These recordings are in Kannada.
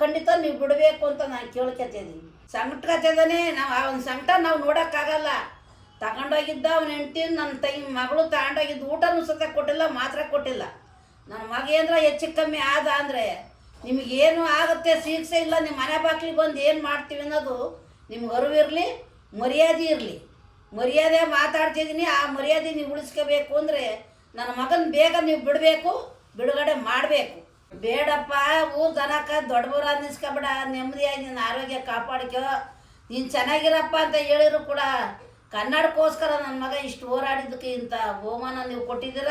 ಖಂಡಿತ ನೀವು ಬಿಡಬೇಕು ಅಂತ ನಾನು ಕೇಳ್ಕೊತಿದ್ದೀನಿ. ಸಂಕಟಕತ್ತಿದ್ದಾನೆ ನಾವು ಆ ಒಂದು ಸಂಕಟ ನಾವು ನೋಡೋಕ್ಕಾಗಲ್ಲ. ತಗೊಂಡೋಗಿದ್ದ ಅವನ ಹೆಂಡತಿ ನನ್ನ ತೈ ಮಗಳು ತಗೊಂಡೋಗಿದ್ದು ಊಟನೂ ಸತ ಕೊಟ್ಟಿಲ್ಲ, ಮಾತ್ರ ಕೊಟ್ಟಿಲ್ಲ. ನನ್ನ ಮಗ ಏನರ ಹೆಚ್ಚು ಕಮ್ಮಿ ಆದ ಅಂದರೆ ನಿಮಗೇನು ಆಗುತ್ತೆ, ಶಿಕ್ಷೆ ಇಲ್ಲ ನಿಮ್ಮ ಮನೆ ಬಾಗಿಲಿಗೆ ಬಂದು ಏನು ಮಾಡ್ತೀವಿ ಅನ್ನೋದು ನಿಮ್ಗೆ ಅರಿವಿರಲಿ ಮರ್ಯಾದೆ ಇರಲಿ. ಮರ್ಯಾದೆ ಮಾತಾಡ್ತಿದ್ದೀನಿ ಆ ಮರ್ಯಾದೆ ನೀವು ಉಳಿಸ್ಕೋಬೇಕು ಅಂದರೆ ನನ್ನ ಮಗನ ಬೇಗ ನೀವು ಬಿಡಬೇಕು, ಬಿಡುಗಡೆ ಮಾಡಬೇಕು. ಬೇಡಪ್ಪ, ಊರ್ ದನಕ ದೊಡ್ಡಬೂರ ಅನ್ನಿಸ್ಕೊಬೇಡ, ನೆಮ್ಮದಿಯಾಗಿ ನಿನ್ನ ಆರೋಗ್ಯ ಕಾಪಾಡ್ಕೋ. ನೀನು ಚೆನ್ನಾಗಿರಪ್ಪ ಅಂತ ಹೇಳಿದ್ರು ಕೂಡ ಕನ್ನಡಕ್ಕೋಸ್ಕರ ನನ್ನ ಮಗ ಇಷ್ಟು ಹೋರಾಡಿದ್ದಕ್ಕೆ ಇಂಥ ಬಹುಮಾನ ನೀವು ಕೊಟ್ಟಿದ್ದೀರ?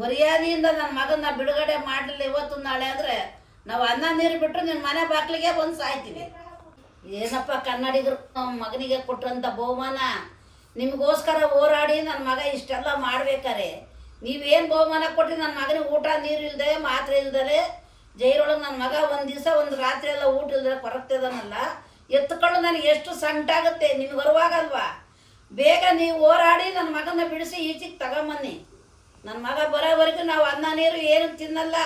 ಮರ್ಯಾದೆಯಿಂದ ನನ್ನ ಮಗನ ಬಿಡುಗಡೆ ಮಾಡಲಿಲ್ಲ ಇವತ್ತು ನಾಳೆ ಅಂದರೆ ನಾವು ಅನ್ನ ನೀರು ಬಿಟ್ಟರು ನಿನ್ನ ಮನೆ ಬಾಗಿಲಿಗೆ ಬಂದು ಸಾಯ್ತೀವಿ ಏನಪ್ಪ ಕನ್ನಡಿಗರು ನಮ್ಮ ಮಗನಿಗೆ ಕೊಟ್ಟಂಥ ಬಹುಮಾನ? ನಿಮಗೋಸ್ಕರ ಹೋರಾಡಿ ನನ್ನ ಮಗ ಇಷ್ಟೆಲ್ಲ ಮಾಡ್ಬೇಕಾರೆ. ನೀವೇನು ಬಹುಮಾನ ಕೊಟ್ಟಿ ನನ್ನ ಮಗನಿಗೆ ಊಟ, ನೀರು ಇಲ್ಲದೆ ಮಾತ್ರೆ ಇಲ್ದರೆ ಜೈರೊಳಗೆ ನನ್ನ ಮಗ ಒಂದು ದಿವಸ ಒಂದು ರಾತ್ರಿ ಎಲ್ಲ ಊಟ ಇಲ್ದರೆ ಕೊರಗ್ತಿದ್ದಾನಲ್ಲ ಎತ್ಕೊಂಡು ನನಗೆ ಎಷ್ಟು ಸಂಟಾಗುತ್ತೆ ನಿಮ್ಗೆ ಬರುವಾಗಲ್ವಾ ಬೇಗ ನೀವು ಹೋರಾಡಿ ನನ್ನ ಮಗನ ಬಿಡಿಸಿ ಈಚೆಗೆ ತಗೊಂಬನ್ನಿ. ನನ್ನ ಮಗ ಬರೋವರೆಗೂ ನಾವು ಅನ್ನ, ನೀರು ಏನು ತಿನ್ನಲ್ಲ.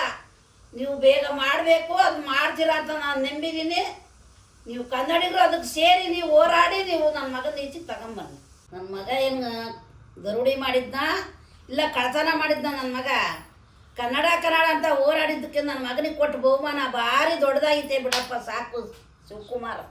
ನೀವು ಬೇಗ ಮಾಡಬೇಕು, ಅದು ಮಾಡ್ತೀರಾ ಅಂತ ನಾನು ನಂಬಿದ್ದೀನಿ ನೀವು ಕನ್ನಡಿಗರು ಅದಕ್ಕೆ ಸೇರಿ ನೀವು ಹೋರಾಡಿ ನೀವು ನನ್ನ ಮಗನ ಈಚೆಗೆ ತಗೊಂಬನ್ನಿ. ನನ್ನ ಮಗ ಏನು ಗರುಡಿ ಮಾಡಿದ್ನ? ಇಲ್ಲ, ಕಳತನ ಮಾಡಿದ್ನ ನನ್ನ ಮಗ. ಕನ್ನಡ ಕನ್ನಡ ಅಂತ ಹೋರಾಡಿದ್ದಕ್ಕೆ ನನ್ನ ಮಗನಿಗೆ ಕೊಟ್ಟು ಬಹುಮಾನ ಭಾರಿ ದೊಡ್ಡದಾಗಿತ್ತೆ ಬಿಡಪ್ಪ, ಸಾಕು ಶಿವಕುಮಾರ್